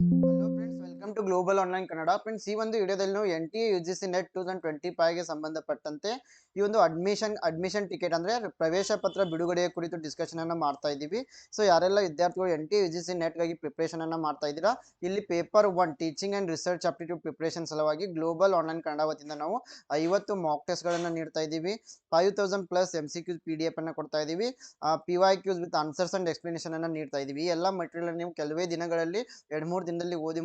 Hello friends welcome to global online Kannada friends ಈ ಒಂದು ವಿಡಿಯೋದಲ್ಲಿ ನಾವು N T U G C net two thousand twenty ಫೈವ್ಗೆ ಸಂಬಂಧಪಟ್ಟಂತೆ ಈ ಒಂದು ಅಡ್ಮಿಷನ್ ಅಡ್ಮಿಷನ್ ಟಿಕೆಟ್ ಅಂದರೆ ಪ್ರವೇಶ ಪತ್ರ ಬಿಡುಗಡೆಯ ಕುರಿತು ಡಿಸ್ಕಷನ್ ಅನ್ನು ಮಾಡ್ತಾ ಇದ್ದೀವಿ. ಸೊ ಯಾರೆಲ್ಲ ವಿದ್ಯಾರ್ಥಿಗಳು N T U G C ನೆಟ್ಗಾಗಿ preparation ಅನ್ನು ಮಾಡ್ತಾ ಇದ್ದೀರಾ, ಇಲ್ಲಿ paper one teaching and research aptitude preparation ಸಲುವಾಗಿ ಗ್ಲೋಬಲ್ ಆನ್ಲೈನ್ ಕನ್ನಡ ವತಿಯಿಂದ ನಾವು ಐವತ್ತು ಮಾಕ್ ಟೆಸ್ಟ್ಗಳನ್ನು ನೀಡ್ತಾ ಇದ್ದೀವಿ. Five thousand plus M C Qs P D F ಅನ್ನು ಕೊಡ್ತಾ ಇದ್ದೀವಿ. P Y Qs with answers and explanation ಅನ್ನು ನೀಡ್ತಾ ಇದ್ದೀವಿ. ಎಲ್ಲ ಮೆಟೀರಿಯಲ್ ನೀವು ಕೆಲವೇ ದಿನಗಳಲ್ಲಿ, ಎರಡು ಮೂರು ದಿನದಲ್ಲಿ ಓದಿ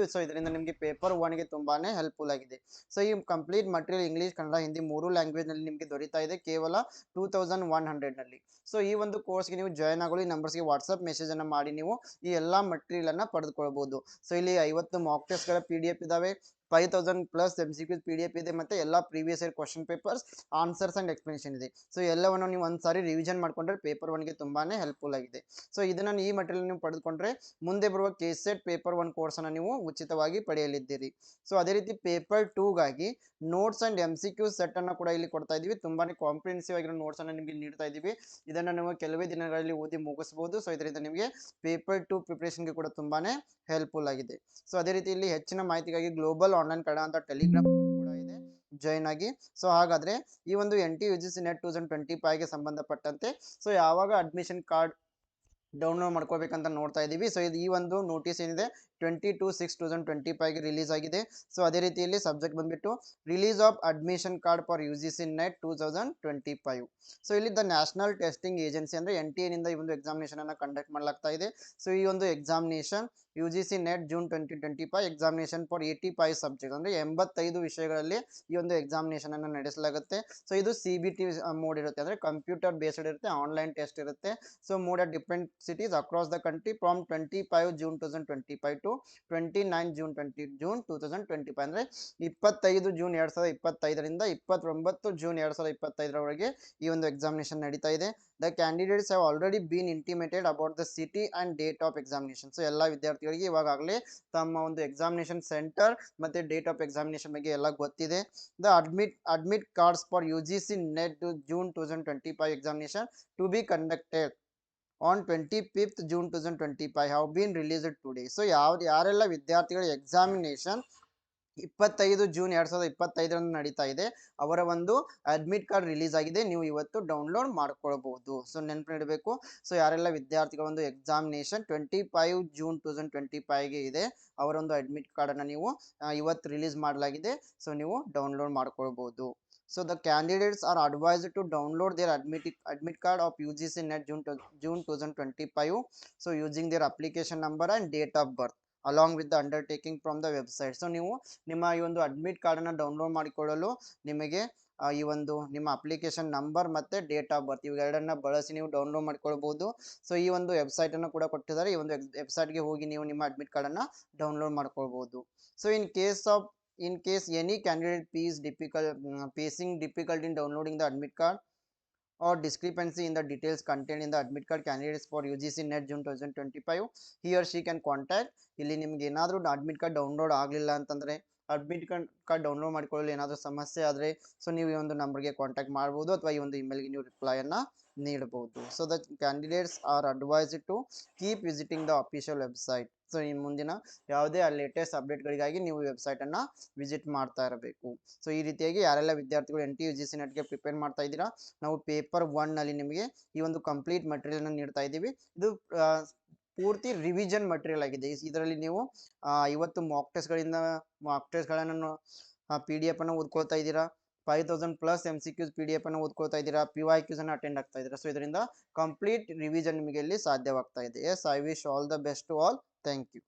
ಮುಗಿಸಬಹುದು ಸೊ ಇದರಿಂದ ನಿಮಗೆ ಪೇಪರ್ ಒನ್ಗೆ ತುಂಬಾನೇ ಹೆಲ್ಪ್ಫುಲ್ ಆಗಿದೆ. ಸೊ ಈ complete material English Kannada Hindi ಮೂರು ಲ್ಯಾಂಗ್ವೇಜ್ನಲ್ಲಿ ನಿಮಗೆ ದೊರೀತಾ ಇದೆ. ಕೇವಲ ಟೂ ತೌಸಂಡ್ ಒನ್ ಹಂಡ್ರೆಡ್ನಲ್ಲಿ. ಸೊ ಈ ಒಂದು ಕೋರ್ಸ್ಗೆ ನೀವು ಜಾಯ್ನ್ ಆಗಲು ಈ ನಂಬರ್ಸ್ಗೆ ವಾಟ್ಸಪ್ ಮೆಸೇಜ್ ಅನ್ನ ಮಾಡಿ ನೀವು ಈ ಎಲ್ಲ ಮಟೀರಿಯಲ್ ಅನ್ನ ಪಡೆದುಕೊಳ್ಳಬಹುದು ಸೊ ಇಲ್ಲಿ ಐವತ್ತು ಮಾಕ್ ಟೆಸ್ಟ್ಗಳ ಪಿ ಡಿ ಇದಾವೆ. Five thousand plus M C Qs P D F ಇದೆ ಮತ್ತೆ ಎಲ್ಲ previous year question papers answers and explanation ಇದೆ. ಸೊ ಎಲ್ಲವನ್ನು ನೀವು ಒಂದ್ಸಾರಿ ರಿವಿಷನ್ ಮಾಡ್ಕೊಂಡ್ರೆ ಪೇಪರ್ ಒನ್ಗೆ ತುಂಬಾನೇ ಹೆಲ್ಪ್ಫುಲ್ ಆಗಿದೆ. ಸೊ ಇದನ್ನ ಈ ಮಟೀರಿಯಲ್ ನೀವು ಪಡೆದುಕೊಂಡ್ರೆ ಮುಂದೆ ಬರುವ ಕೆ ಸೆಟ್ ಪೇಪರ್ ಒನ್ ಕೋರ್ಸನ್ನು ನೀವು ಉಚಿತವಾಗಿ ಪಡೆಯಲಿದ್ದೀರಿ. ಸೊ ಅದೇ ರೀತಿ paper ಟೂಗಾಗಿ notes and M C Q set ಅನ್ನು ಕೂಡ ಇಲ್ಲಿ ಕೊಡ್ತಾ ಇದ್ದೀವಿ. ತುಂಬಾನೇ ಕಾಂಪ್ರಿಹೆನ್ಸಿವ್ ಆಗಿರೋ ನೋಟ್ಸ್ ಅನ್ನು ನಿಮಗೆ ನೀಡ್ತಾ ಇದ್ದೀವಿ. ಇದನ್ನು ನೀವು ಕೆಲವೇ ದಿನಗಳಲ್ಲಿ ಓದಿ ಮುಗಿಸಬಹುದು ಸೊ ಇದರಿಂದ ನಿಮಗೆ ಪೇಪರ್ ಟು ಪ್ರಿಪ್ರೇಷನ್ಗೆ ಕೂಡ ತುಂಬಾನೇ ಹೆಲ್ಪ್ಫುಲ್ ಆಗಿದೆ. ಸೊ ಅದೇ ರೀತಿ ಇಲ್ಲಿ ಹೆಚ್ಚಿನ ಮಾಹಿತಿಗಾಗಿ ಗ್ಲೋಬಲ್ ಆನ್ಲೈನ್ ಕನ್ನಡ ಅಂತ ಟೆಲಿಗ್ರಾಮ್ ಕೂಡ ಇದೆ. ಜಾಯ್ನ್ ಆಗಿ. ಸೊ ಹಾಗಾದ್ರೆ ಈ ಒಂದು N T U G C net two thousand twenty ಫೈವ್ಗೆ ಸಂಬಂಧಪಟ್ಟಂತೆ ಸೊ ಯಾವಾಗ ಅಡ್ಮಿಷನ್ ಕಾರ್ಡ್ ಡೌನ್ಲೋಡ್ ಮಾಡ್ಕೋಬೇಕಂತ ನೋಡ್ತಾ ಇದ್ದೀವಿ. ಸೊ ಇದು ಈ ಒಂದು ನೋಟಿಸ್ ಏನಿದೆ twenty two six two thousand twenty ಫೈವ್ಗೆ release ಆಗಿದೆ. ಸೊ ಅದೇ ರೀತಿಯಲ್ಲಿ ಸಬ್ಜೆಕ್ಟ್ ಬಂದ್ಬಿಟ್ಟು release of admission card for U G C net two thousand twenty five so ಇಲ್ಲಿ ದ ನ್ಯಾಷನಲ್ ಟೆಸ್ಟಿಂಗ್ ಏಜೆನ್ಸಿ ಅಂದರೆ ಎನ್ ಟಿ ಎನಿಂದ ಈ ಒಂದು ಎಕ್ಸಾಮಿನೇಷನ್ ಅನ್ನು ಕಂಡಕ್ಟ್ ಮಾಡಲಾಗ್ತಾ ಇದೆ. ಸೊ ಈ ಒಂದು examination U G C NET June twenty twenty five examination for eighty five subject ಅಂದರೆ ಎಂಬತ್ತೈದು ವಿಷಯಗಳಲ್ಲಿ ಈ ಒಂದು ಎಕ್ಸಾಮಿನೇಷನ್ ಅನ್ನು ನಡೆಸಲಾಗುತ್ತೆ. ಸೊ ಇದು ಸಿ ಬಿ ಟಿ ಮೋಡ್ ಇರುತ್ತೆ. ಅಂದರೆ ಕಂಪ್ಯೂಟರ್ ಬೇಸ್ಡ್ ಇರುತ್ತೆ ಆನ್ಲೈನ್ ಟೆಸ್ಟ್ ಇರುತ್ತೆ. So mode at different cities across the country from twenty five June two thousand twenty five to twenty nine June twenty June two thousand twenty five ಅಂದರೆ ಇಪ್ಪತ್ತೈದು June ಎರಡು ಸಾವಿರದ ಇಪ್ಪತ್ತೈದರಿಂದ ಇಪ್ಪತ್ತೊಂಬತ್ತು June ಎರಡು ಸಾವಿರದ ಇಪ್ಪತ್ತೈದರವರೆಗೆ ಈ ಒಂದು ಎಕ್ಸಾಮಿನೇಷನ್ ನಡೀತಾ ಇದೆ. The candidates have already been intimated about the city and date of examination so ಎಲ್ಲ ವಿದ್ಯಾರ್ಥಿಗಳಿಗೆ ಇವಾಗಲೇ ತಮ್ಮ ಒಂದು ಎಕ್ಸಾಮಿನೇಷನ್ ಸೆಂಟರ್ ಮತ್ತು ಡೇಟ್ ಆಫ್ ಎಕ್ಸಾಮಿನೇಷನ್ ಬಗ್ಗೆ ಎಲ್ಲ ಗೊತ್ತಿದೆ. The admit admit cards for U G C net June two thousand twenty five examination to be conducted on twenty fifth June two thousand twenty five have been released today so ಯಾವ, ಯಾರೆಲ್ಲ ವಿದ್ಯಾರ್ಥಿಗಳ examination ಇಪ್ಪತ್ತೈದು June ಎರಡ್ ಸಾವಿರದ ಇಪ್ಪತ್ತೈದರಂದು ನಡೀತಾ ಇದೆ. ಅವರ ಒಂದು ಅಡ್ಮಿಟ್ ಕಾರ್ಡ್ ರಿಲೀಸ್ ಆಗಿದೆ. ನೀವು ಇವತ್ತು ಡೌನ್ಲೋಡ್ ಮಾಡ್ಕೊಳ್ಬಹುದು. ಸೊ ನೆನಪಿಡಬೇಕು ಸೊ, ಯಾರೆಲ್ಲ ವಿದ್ಯಾರ್ಥಿಗಳ ಒಂದು examination twenty five June two thousand twenty ಫೈವ್ಗೆ ಇದೆ, ಅವರ ಒಂದು ಅಡ್ಮಿಟ್ ಕಾರ್ಡನ್ನು ನೀವು ಇವತ್ತು ರಿಲೀಸ್ ಮಾಡಲಾಗಿದೆ. ಸೊ, ನೀವು ಡೌನ್ಲೋಡ್ ಮಾಡ್ಕೊಳ್ಬಹುದು. So, the candidates are advised to download their admit admit card of U G C net June June two thousand twenty five so, using their application along with the undertaking from the website so ನೀವು ನಿಮ್ಮ ಈ ಒಂದು admit ಕಾರ್ಡನ್ನು download ಮಾಡಿಕೊಳ್ಳಲು ನಿಮಗೆ ಈ ಒಂದು ನಿಮ್ಮ ಅಪ್ಲಿಕೇಶನ್ ನಂಬರ್ ಮತ್ತು ಡೇಟ್ ಆಫ್ ಬರ್ತ್ ಇವೆರಡನ್ನ ಬಳಸಿ ನೀವು ಡೌನ್ಲೋಡ್ ಮಾಡ್ಕೊಳ್ಬೋದು. ಸೊ ಈ ಒಂದು ವೆಬ್ಸೈಟನ್ನು ಕೂಡ ಕೊಟ್ಟಿದ್ದಾರೆ. ಈ ಒಂದು ವೆಬ್ಸೈಟ್ಗೆ ಹೋಗಿ ನೀವು ನಿಮ್ಮ ಅಡ್ಮಿಟ್ ಕಾರ್ಡನ್ನು ಡೌನ್ಲೋಡ್ ಮಾಡ್ಕೊಳ್ಬೋದು. So in case of in case any candidate faces difficult facing difficult in downloading the admit card or discrepancy in the details contained in the admit card candidates for UGC net June 2025 he or she can contact ಇಲ್ಲಿ ನಿಮ್ಗೆ ಏನಾದರೂ admit card download ಆಗಲಿಲ್ಲ ಅಂತಂದರೆ admit card download ಮಾಡಿಕೊಳ್ಳಲು ಏನಾದರೂ ಸಮಸ್ಯೆ ಆದರೆ so ನೀವು ಈ ಒಂದು ನಂಬರ್ಗೆ ಕಾಂಟ್ಯಾಕ್ಟ್ ಮಾಡ್ಬೋದು ಅಥವಾ ಈ ಒಂದು ಇಮೇಲ್ಗೆ ನೀವು ರಿಪ್ಲೈಯನ್ನು ನೀಡಬಹುದು so the candidates are advise to keep visiting the official website so ಇನ್ನು ಮುಂದಿನ ಯಾವುದೇ ಲೇಟೆಸ್ಟ್ ಅಪ್ಡೇಟ್ಗಳಿಗಾಗಿ ನೀವು ವೆಬ್ಸೈಟನ್ನು ವಿಸಿಟ್ ಮಾಡ್ತಾ ಇರಬೇಕು. ಸೊ ಈ ರೀತಿಯಾಗಿ ಯಾರೆಲ್ಲ ವಿದ್ಯಾರ್ಥಿಗಳು N T U G C ನೆಟ್ಗೆ prepare ಮಾಡ್ತಾ ಇದ್ದೀರಾ, ನಾವು ಪೇಪರ್ ಒನ್ನಲ್ಲಿ ನಿಮಗೆ ಈ ಒಂದು ಕಂಪ್ಲೀಟ್ ಮಟೀರಿಯಲ್ನ ನೀಡ್ತಾ ಇದ್ದೀವಿ. ಇದು ಪೂರ್ತಿ ರಿವಿಷನ್ ಮಟೀರಿಯಲ್ ಆಗಿದೆ. ಇದರಲ್ಲಿ ನೀವು ಇವತ್ತು ಮಾಕ್ ಟೆಸ್ಟ್ಗಳಿಂದ ಮಾಕ್ ಟೆಸ್ಟ್ಗಳನ್ನು ಪಿ ಡಿ ಎಫ್ ಅನ್ನು ಓದ್ಕೊಳ್ತಾ ಇದ್ದೀರಾ? Five thousand plus M C Qs P D F ಅನ್ನು ಓದ್ಕೊಳ್ತಾ ಇದ್ದೀರಾ? ಪಿ ವೈ ಕ್ಯೂಸ್ ಅನ್ನು ಅಟೆಂಡ್ ಆಗ್ತಾ ಇದ್ದೀರಾ? ಸೊ ಇದರಿಂದ ಕಂಪ್ಲೀಟ್ ರಿವಿಷನ್ ನಿಮಗೆ ಇಲ್ಲಿ ಸಾಧ್ಯವಾಗ್ತಾ ಇದೆ. Yes I wish all the best to all thank you